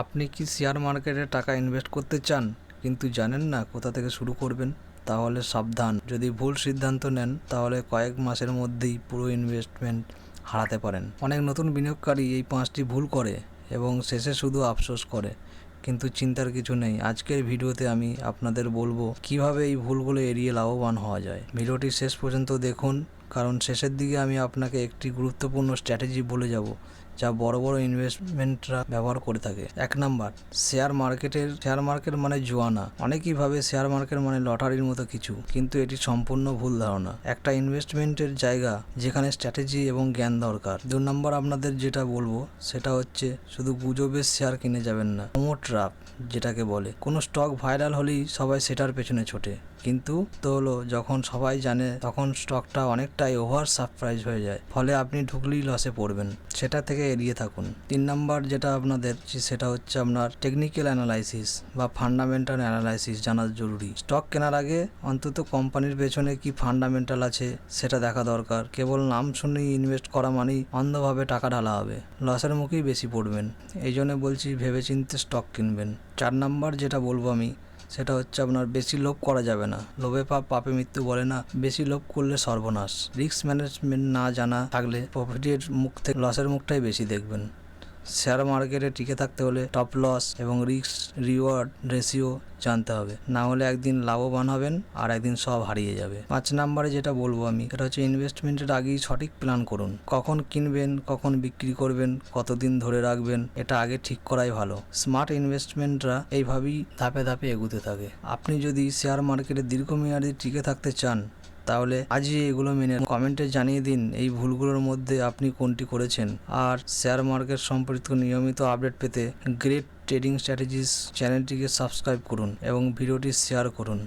আপনি কি শেয়ার মার্কেটে টাকা ইনভেস্ট করতে চান? কিন্তু জানেন না কোথা থেকে শুরু করবেন? তাহলে সাবধান। যদি ভুল সিদ্ধান্ত নেন, তাহলে কয়েক মাসের মধ্যেই পুরো ইনভেস্টমেন্ট হারাতে পারেন। অনেক নতুন বিনিয়োগকারী এই পাঁচটি ভুল করে এবং শেষে শুধু আফসোস করে। কিন্তু চিন্তার কিছু নেই। আজকের ভিডিওতে আমি আপনাদের বলব কীভাবে এই ভুলগুলো এড়িয়ে লাভবান হওয়া যায়। ভিডিওটি শেষ পর্যন্ত দেখুন, কারণ শেষের দিকে আমি আপনাকে একটি গুরুত্বপূর্ণ স্ট্র্যাটেজি বলে যাব। যা বড় বড় ইনভেস্টমেন্টরা ব্যবহার করে থাকে। এক নাম্বার শেয়ার মার্কেটের শেয়ার মার্কেট মানে জুয়ানা। অনেকেই ভাবে শেয়ার মার্কেট মানে লটারির মতো কিছু, কিন্তু এটি সম্পূর্ণ ভুল ধারণা। একটা ইনভেস্টমেন্টের জায়গা যেখানে স্ট্র্যাটেজি এবং জ্ঞান দরকার। দু নম্বর আপনাদের যেটা বলব, সেটা হচ্ছে শুধু গুজবের শেয়ার কিনে যাবেন না মোমো ট্রাপ যেটাকে বলে। কোনো স্টক ভাইরাল হলেই সবাই সেটার পেছনে ছোটে। কিন্তু তো হলো, যখন সবাই জানে, তখন স্টকটা অনেকটাই ওভার সারপ্রাইজ হয়ে যায়। ফলে আপনি ঢুকলেই লসে পড়বেন। সেটা থেকে এড়িয়ে থাকুন। তিন নাম্বার যেটা আপনাদের, সেটা হচ্ছে আপনার টেকনিক্যাল অ্যানালাইসিস বা ফান্ডামেন্টাল অ্যানালাইসিস জানা জরুরি। স্টক কেনার আগে অন্তত কোম্পানির পেছনে কি ফান্ডামেন্টাল আছে, সেটা দেখা দরকার। কেবল নাম শুনেই ইনভেস্ট করা মানেই অন্ধভাবে টাকা ঢালা হবে। লসের মুখেই বেশি পড়বেন। এই জন্য বলছি, ভেবেচিন্তে স্টক কিনবেন। চার নাম্বার যেটা বলব আমি সেটা হচ্ছে আপনার বেশি লোভ করা যাবে না। লোভে পাপ পাপে মৃত্যু বলে না। বেশি লোভ করলে সর্বনাশ। রিস্ক ম্যানেজমেন্ট না জানা থাকলে প্রফিটের মুখ থেকে লসের মুখটাই বেশি দেখবেন। শেয়ার মার্কেটে টিকে থাকতে হলে টপ লস এবং রিস্ক রিওয়ার্ড রেশিও জানতে হবে। না হলে একদিন লাভবান হবেন আর একদিন সব হারিয়ে যাবে। পাঁচ নাম্বারে যেটা বলব আমি, সেটা হচ্ছে ইনভেস্টমেন্টের আগেই সঠিক প্ল্যান করুন। কখন কিনবেন, কখন বিক্রি করবেন, কতদিন ধরে রাখবেন, এটা আগে ঠিক করাই ভালো। স্মার্ট ইনভেস্টমেন্টরা এইভাবেই ধাপে ধাপে এগুতে থাকে। আপনি যদি শেয়ার মার্কেটে দীর্ঘমেয়াদী টিকে থাকতে চান তাহলে আজই এগুলো মেনে কমেন্টে জানিয়ে দিন এই ভুলগুলোর মধ্যে আপনি কোনটি করেছেন। আর শেয়ার মার্কেট সম্পর্কিত নিয়মিত আপডেট পেতে গ্রেট ট্রেডিং স্ট্র্যাটেজিস চ্যানেলটিকে সাবস্ক্রাইব করুন এবং ভিডিওটি শেয়ার করুন।